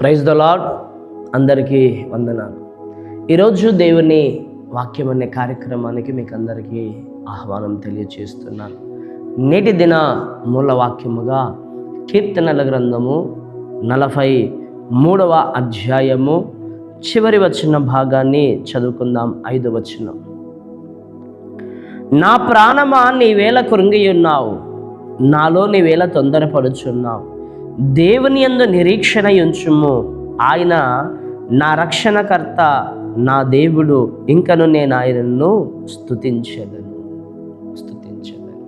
Praise the lord అందరికీ వందనాలు. ఈరోజు దేవుని వాక్యం అనే కార్యక్రమానికి మీకు అందరికీ ఆహ్వానం తెలియచేస్తున్నాను. నేటి దిన మూల వాక్యముగా కీర్తనల గ్రంథము నలభై మూడవ అధ్యాయము చివరి వచ్చిన భాగాన్ని చదువుకుందాం ఐదు వచనం. నా ప్రాణమా నీవేళ కృంగి ఉన్నావు నాలో నీవేళ తొందరపడుచున్నావు? దేవుని యందు నిరీక్షణ ఉంచుము ఆయన నా రక్షణకర్త నా దేవుడు ఇంకను నేను ఆయనను స్థుతించదను స్థుతించదను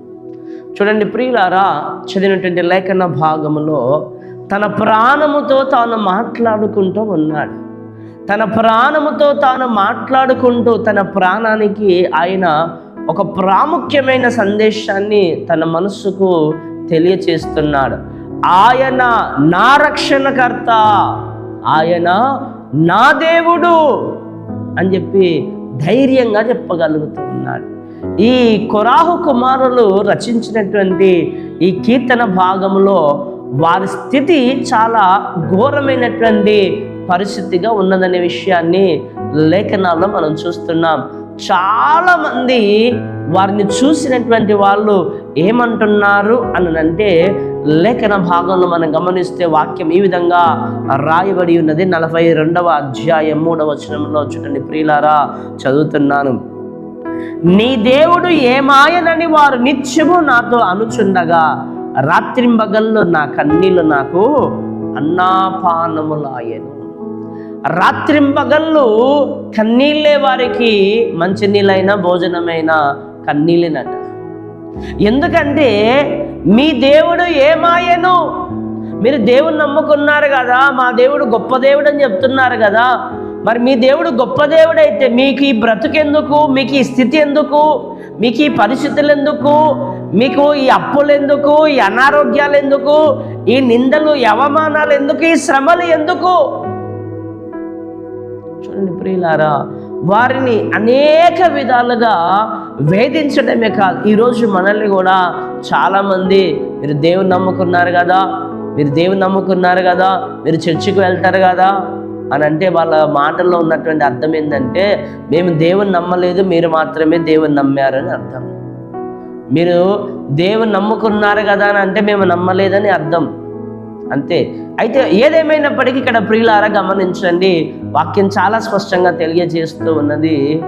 చూడండి ప్రియులారా చదివినటువంటి లేఖన భాగములో తన ప్రాణముతో తాను మాట్లాడుకుంటూ ఉన్నాడు. తన ప్రాణముతో తాను మాట్లాడుకుంటూ తన ప్రాణానికి ఆయన ఒక ప్రాముఖ్యమైన సందేశాన్ని తన మనస్సుకు తెలియచేస్తున్నాడు. ఆయన నా రక్షణకర్త ఆయన నా దేవుడు అని చెప్పి ధైర్యంగా చెప్పగలుగుతూ ఉన్నాడు ఈ కొరాహు కుమారులు రచించినటువంటి ఈ కీర్తన భాగంలో వారి స్థితి చాలా ఘోరమైనటువంటి పరిస్థితిగా ఉన్నదనే విషయాన్ని లేఖనాల్లో మనం చూస్తున్నాం. చాలా మంది వారిని చూసినటువంటి వాళ్ళు ఏమంటున్నారు అని అంటే లేఖన భాగంలో మనం గమనిస్తే వాక్యం ఈ విధంగా రాయబడి ఉన్నది. నలభై రెండవ అధ్యాయం మూడవ వచనంలో చూడండి. ప్రియులారా చదువుతున్నాను. నీ దేవుడు ఏమాయనని వారు నిత్యము నాతో అనుచుండగా రాత్రింబగల్లో నా కన్నీళ్ళు నాకు అన్నాపానములాయను. రాత్రింబగళ్ళు కన్నీళ్ళే వారికి మంచినీళ్ళైనా భోజనమైన కన్నీళ్ళేనట. ఎందుకంటే మీ దేవుడు ఏమాయను మీరు దేవుని నమ్ముకున్నారు కదా మా దేవుడు గొప్ప దేవుడు అని చెప్తున్నారు కదా. మరి మీ దేవుడు గొప్ప దేవుడు అయితే మీకు ఈ బ్రతుకెందుకు? మీకు ఈ స్థితి ఎందుకు? మీకు ఈ పరిస్థితులు ఎందుకు? మీకు ఈ అప్పులు ఎందుకు? ఈ అనారోగ్యాలు ఎందుకు? ఈ నిందలు అవమానాలు ఎందుకు? ఈ శ్రమలు ఎందుకు? చూడండి ప్రియులారా వారిని అనేక విధాలుగా వేధించడమే కాదు. ఈరోజు మనల్ని కూడా చాలామంది మీరు దేవుని నమ్ముకున్నారు కదా మీరు దేవుని నమ్ముకున్నారు కదా మీరు చర్చికి వెళ్తారు కదా అని అంటే వాళ్ళ మాటల్లో ఉన్నటువంటి అర్థం ఏంటంటే మేము దేవుని నమ్మలేదు మీరు మాత్రమే దేవుని నమ్మారని అర్థం. మీరు దేవుని నమ్ముకున్నారు కదా అని అంటే మేము నమ్మలేదని అర్థం. అంతే. అయితే ఏదేమైనప్పటికీ ఇక్కడ ప్రియులారా గమనించండి వాక్యం చాలా స్పష్టంగా తెలియజేస్తూ ఉన్నది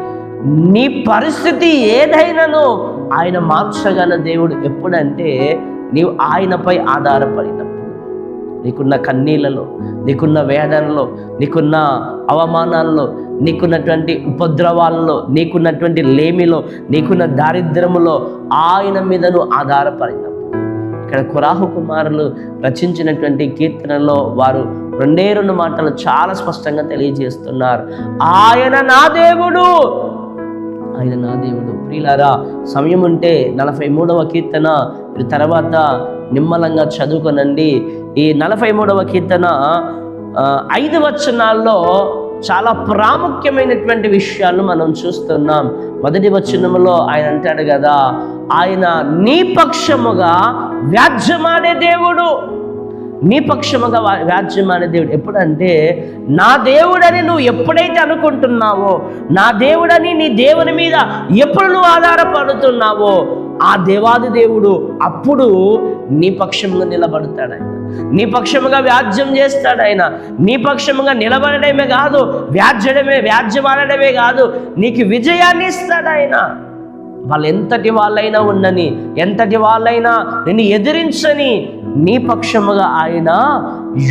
నీ పరిస్థితి ఏదైనాను ఆయన మార్చగల దేవుడు ఎప్పుడంటే నీవు ఆయనపై ఆధారపడినప్పుడు. నీకున్న కన్నీళ్ళలో నీకున్న వేదనలో నీకున్న అవమానాల్లో నీకున్నటువంటి ఉపద్రవాల్లో నీకున్నటువంటి లేమిలో నీకున్న దారిద్రములో ఆయన మీద నువ్వు ఆధారపడినప్పుడు. ఇక్కడ కురాహు కుమారులు రచించినటువంటి కీర్తనలో వారు రెండే రెండు మాటలు చాలా స్పష్టంగా తెలియజేస్తున్నారు. ఆయన నా దేవుడు! ఆయన నా దేవుడు. ప్రియులారా సమయం ఉంటే నలభై మూడవ కీర్తన తర్వాత నిమ్మలంగా చదువుకొనండి. ఈ నలభై మూడవ కీర్తన ఐదు వచనాల్లో చాలా ప్రాముఖ్యమైనటువంటి విషయాలు మనం చూస్తున్నాం. మొదటి వచనములో ఆయన అంటాడు కదా ఆయన నీ పక్షముగా వ్యాజ్యమాడే దేవుడు. నీ పక్షముగా వ్యాజ్యమాడే దేవుడు. ఎప్పుడంటే నా దేవుడని నువ్వు ఎప్పుడైతే అనుకుంటున్నావో నా దేవుడని నీ దేవుని మీద ఎప్పుడు నువ్వు ఆధారపడుతున్నావో ఆ దేవాది దేవుడు అప్పుడు నీ పక్షముగా నిలబడతాడు ఆయన. నీ పక్షముగా వ్యాజ్యం చేస్తాడు ఆయన. నీ పక్షముగా నిలబడడమే కాదు వ్యాజ్యడమే వ్యాజ్యమాడడమే కాదు నీకు విజయాన్ని ఇస్తాడు ఆయన. వాళ్ళు ఎంతటి వాళ్ళైనా ఉండని ఎంతటి వాళ్ళైనా నిన్ను ఎదిరించని నీ పక్షముగా ఆయన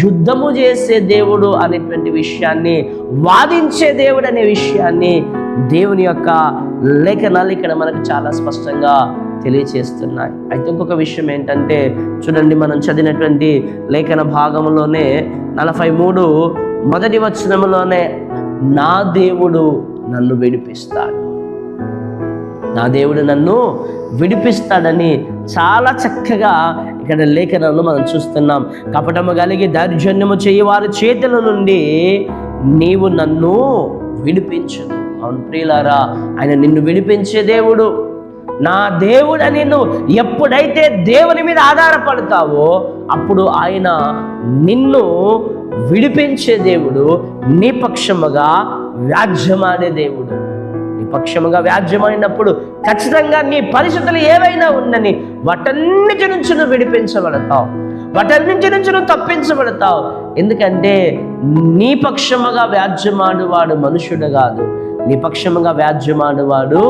యుద్ధము చేసే దేవుడు అనేటువంటి విషయాన్ని వాదించే దేవుడు అనే విషయాన్ని దేవుని యొక్క లేఖనాలు ఇక్కడ మనకు చాలా స్పష్టంగా తెలియచేస్తున్నాయి. అయితే ఇంకొక విషయం ఏంటంటే చూడండి మనం చదివినటువంటి లేఖన భాగంలోనే నలభై మూడు మొదటి వచనములోనే నా దేవుడు నన్ను విడిపిస్తాడు. నా దేవుడు నన్ను విడిపిస్తాడని చాలా చక్కగా ఇక్కడ లేఖనంలో మనం చూస్తున్నాం. కపటము కలిగి దౌర్జన్యము చేయి వారి చేతుల నుండి నీవు నన్ను విడిపించు అవును ప్రియులారా ఆయన నిన్ను విడిపించే దేవుడు. నా దేవుడని నువ్వు ఎప్పుడైతే దేవుని మీద ఆధారపడతావో అప్పుడు ఆయన నిన్ను విడిపించే దేవుడు నీ పక్షముగా వ్యాజ్యమాడే దేవుడు. పక్షముగా వ్యాజ్యమైనప్పుడు ఖచ్చితంగా నీ పరిస్థితులు ఏవైనా ఉన్నని వాటన్నిటి నుంచి నువ్వు విడిపించబడతావు. వాటన్నింటి నుంచి నువ్వు తప్పించబడతావు. ఎందుకంటే నీ పక్షముగా వ్యాజ్యమాడువాడు మనుషుడు కాదు. నీ పక్షముగా వ్యాజ్యమాడువాడు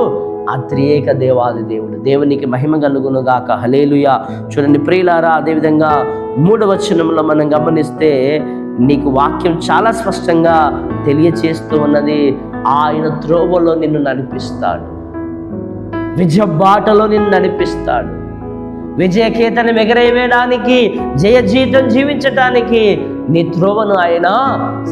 ఆ త్రియేక దేవాది దేవుడు. దేవునికి మహిమ కలుగును గాక. హలేలుయ చూడండి ప్రియులారా అదేవిధంగా మూడవచనంలో మనం గమనిస్తే నీకు వాక్యం చాలా స్పష్టంగా తెలియచేస్తూ ఉన్నది. ఆయన త్రోవలో నిన్ను నడిపిస్తాడు. విజయ బాటలో నిన్ను నడిపిస్తాడు. విజయకేతనం ఎగరేయడానికి జయ జీవితం జీవించటానికి నీ త్రోవను ఆయన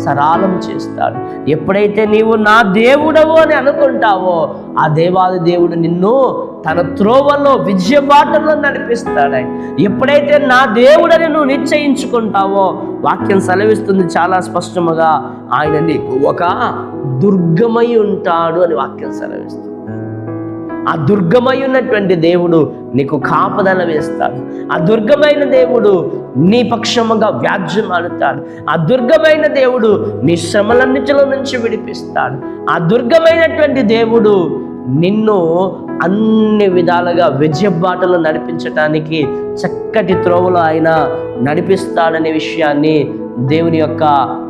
సరాలం చేస్తాడు. ఎప్పుడైతే నీవు నా దేవుడవు అని అనుకుంటావో ఆ దేవాది దేవుడు నిన్ను తన త్రోవలో విజయ బాటలో నడిపిస్తాడు ఆయన. ఎప్పుడైతే నా దేవుడని నువ్వు నిశ్చయించుకుంటావో వాక్యం సెలవిస్తుంది చాలా స్పష్టముగా ఆయన నీకు ఒక దుర్గమై ఉంటాడు అని వాక్యం సెలవిస్తుంది. ఆ దుర్గమై ఉన్నటువంటి దేవుడు నీకు కాపదల వేస్తాడు. ఆ దుర్గమైన దేవుడు నీ పక్షముగా వ్యాజ్యమాడుతాడు ఆ దుర్గమైన దేవుడు నీ శ్రమలన్నిటిలో నుంచి విడిపిస్తాడు. ఆ దుర్గమైనటువంటి దేవుడు నిన్ను అన్ని విధాలుగా విజయబాటలో నడిపించటానికి చక్కటి త్రోవలో ఆయన నడిపిస్తాడనే విషయాన్ని దేవుని యొక్క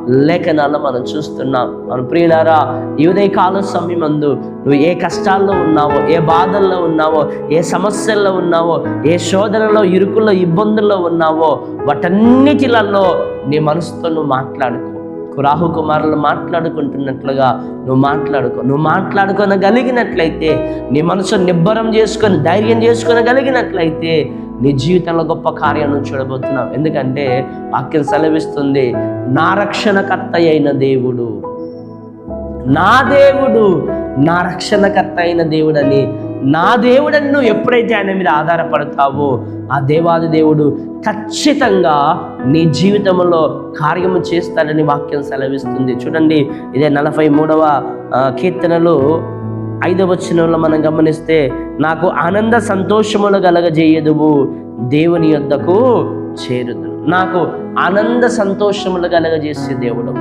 లేఖనాలను మనం చూస్తున్నాం. మన ప్రియులారా ఈ ఉదయకాల సమయమందు నువ్వు ఏ కష్టాల్లో ఉన్నావో ఏ బాధల్లో ఉన్నావో ఏ సమస్యల్లో ఉన్నావో ఏ శోధనలో ఇరుకుల్లో ఇబ్బందుల్లో ఉన్నావో వాటన్నిటిలలో నీ మనసుతో నువ్వు మాట్లాడుకో. రాహు కుమారులు మాట్లాడుకుంటున్నట్లుగా నువ్వు మాట్లాడుకో. నువ్వు మాట్లాడుకొనగలిగినట్లయితే నీ మనసు నిబ్బరం చేసుకొని ధైర్యం చేసుకొనగలిగినట్లయితే నీ జీవితంలో గొప్ప కార్యాలను చూడబోతున్నాం. ఎందుకంటే వాక్యం సెలవిస్తుంది నా రక్షణకర్త అయిన దేవుడు నా దేవుడు నా రక్షణకర్త అయిన దేవుడని నా దేవుడని నువ్వు ఎప్పుడైతే ఆయన మీద ఆధారపడతావో ఆ దేవాది దేవుడు ఖచ్చితంగా నీ జీవితంలో కార్యము చేస్తాడని వాక్యం సెలవిస్తుంది. చూడండి ఇదే నలభై మూడవ కీర్తనలో ఐదవ వచనంలో మనం గమనిస్తే నాకు ఆనంద సంతోషములు కలగజేయదువు దేవుని యొద్దకు చేరుదు నాకు ఆనంద సంతోషములు కలగజేసే దేవుడు.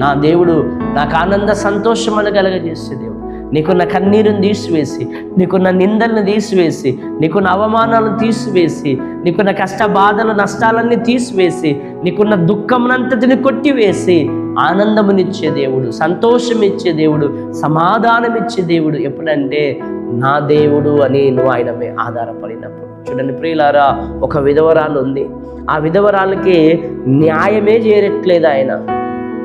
నా దేవుడు నాకు ఆనంద సంతోషములు కలగజేసే దేవుడు. నీకున్న కన్నీరుని తీసివేసి నీకున్న నిందలను తీసివేసి నీకున్న అవమానాలను తీసివేసి నీకున్న కష్ట బాధలు నష్టాలన్నీ తీసివేసి నీకున్న దుఃఖమునంతటిని కొట్టివేసి ఆనందమునిచ్చే దేవుడు సంతోషం ఇచ్చే దేవుడు సమాధానం ఇచ్చే దేవుడు ఎప్పుడంటే నా దేవుడు అని నువ్వు ఆయన ఆధారపడినప్పుడు. చూడండి ప్రియులారా ఒక విధవరాలు ఉంది. ఆ విధవరాలకి న్యాయమే చేయట్లేదు ఆయన.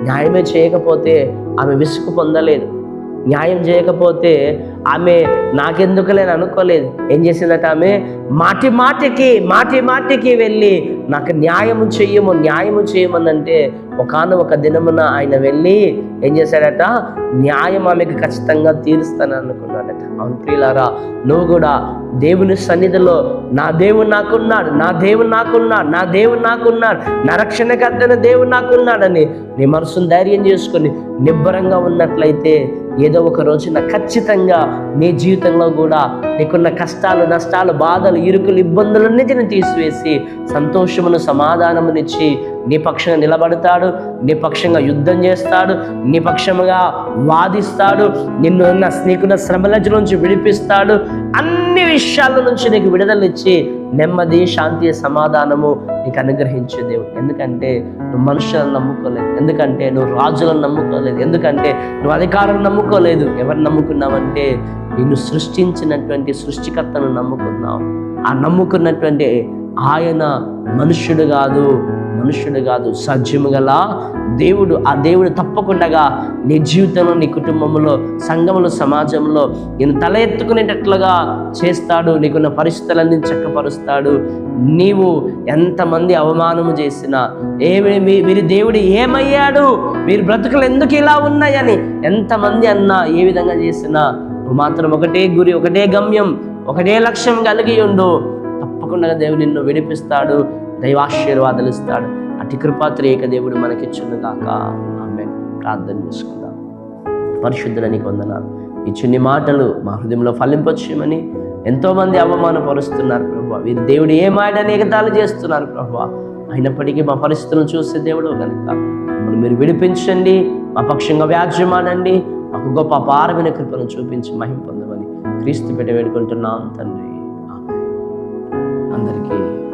న్యాయమే చేయకపోతే ఆమె విసుగు పొందలేదు. న్యాయం చేయకపోతే ఆమె నాకెందుకులేని అనుకోలేదు. ఏం చేసిందట ఆమె? మాటి మాటికి మాటి మాటికి వెళ్ళి నాకు న్యాయము చెయ్యము న్యాయము చేయమనంటే ఒకనొక ఒక దినమున ఆయన వెళ్ళి ఏం చేశాడట? న్యాయం ఆమెకు ఖచ్చితంగా తీరుస్తాను అనుకున్నాడట. అవును ప్రియులారా నువ్వు కూడా దేవుని సన్నిధిలో నా దేవుడు నాకున్నాడు నా దేవుడు నాకున్నాడు నా దేవుడు నాకున్నాడు నా రక్షణకర్తన దేవుడు నాకున్నాడని నీ మనసును ధైర్యం చేసుకొని నిబ్బరంగా ఉన్నట్లయితే ఏదో ఒక రోజున ఖచ్చితంగా నీ జీవితంలో కూడా నీకున్న కష్టాలు నష్టాలు బాధలు ఇరుకులు ఇబ్బందులన్నిటిని తీసివేసి సంతోషమును సమాధానమునిచ్చి నీ పక్షంగా నిలబడతాడు నీ పక్షంగా యుద్ధం చేస్తాడు నీ పక్షముగా వాదిస్తాడు నిన్ను నీకున్న శ్రమల నుంచి విడిపిస్తాడు. అన్ని విషయాల నుంచి నీకు విడుదలిచ్చి నెమ్మది శాంతి సమాధానము నీకు అనుగ్రహించే దేవుడు. ఎందుకంటే నువ్వు మనుషులను నమ్ముకోలేదు. ఎందుకంటే నువ్వు రాజులను నమ్ముకోలేదు. ఎందుకంటే నువ్వు అధికారులను నమ్ముకోలేదు. ఎవరు నమ్ముకున్నావంటే నిన్ను సృష్టించినటువంటి సృష్టికర్తను నమ్ముకున్నావు. ఆ నమ్ముకున్నటువంటి ఆయన మనుష్యుడు కాదు. మనుష్యుడు కాదు సాధ్యము గల దేవుడు. ఆ దేవుడు తప్పకుండా నీ జీవితంలో నీ కుటుంబంలో సంఘంలో సమాజంలో నేను తల ఎత్తుకునేటట్లుగా చేస్తాడు. నీకున్న పరిస్థితులన్నీ చక్కపరుస్తాడు. నీవు ఎంతమంది అవమానము చేసినా ఏమి మీ- వీరి దేవుడు ఏమయ్యాడు? వీరి బ్రతుకులు ఎందుకు ఇలా ఉన్నాయని ఎంతమంది అన్నా ఏ విధంగా చేసినా నువ్వు మాత్రం ఒకటే గురి ఒకటే గమ్యం ఒకటే లక్ష్యం కలిగి ఉండు. తప్పకుండా దేవుడు నిన్ను విడిపిస్తాడు. దైవాశీర్వాదాలు ఇస్తాడు అతి కృపాత్రేక దేవుడు మనకిచ్చును కాక ఆమె ప్రార్థన చేసుకుందాం. పరిశుద్ధులని నీకు ఇచ్చిన ఈ చిన్ని మాటలు మా హృదయంలో ఫలింపచ్చేయమని ఎంతోమంది అవమానపరుస్తున్నారు ప్రభు. వీరి దేవుడు ఏ మాట ఎగతాలు చేస్తున్నారు ప్రభు. అయినప్పటికీ మా పరిస్థితులను చూసే దేవుడు కనుక మమ్మల్ని మీరు విడిపించండి. మా పక్షంగా వ్యాజ్యమాడండి. మాకు గొప్ప అపారమైన కృపను చూపించి మహిం పొందమని క్రీస్తు పెట్టి వేడుకుంటున్నాం తండ్రి. అందరికీ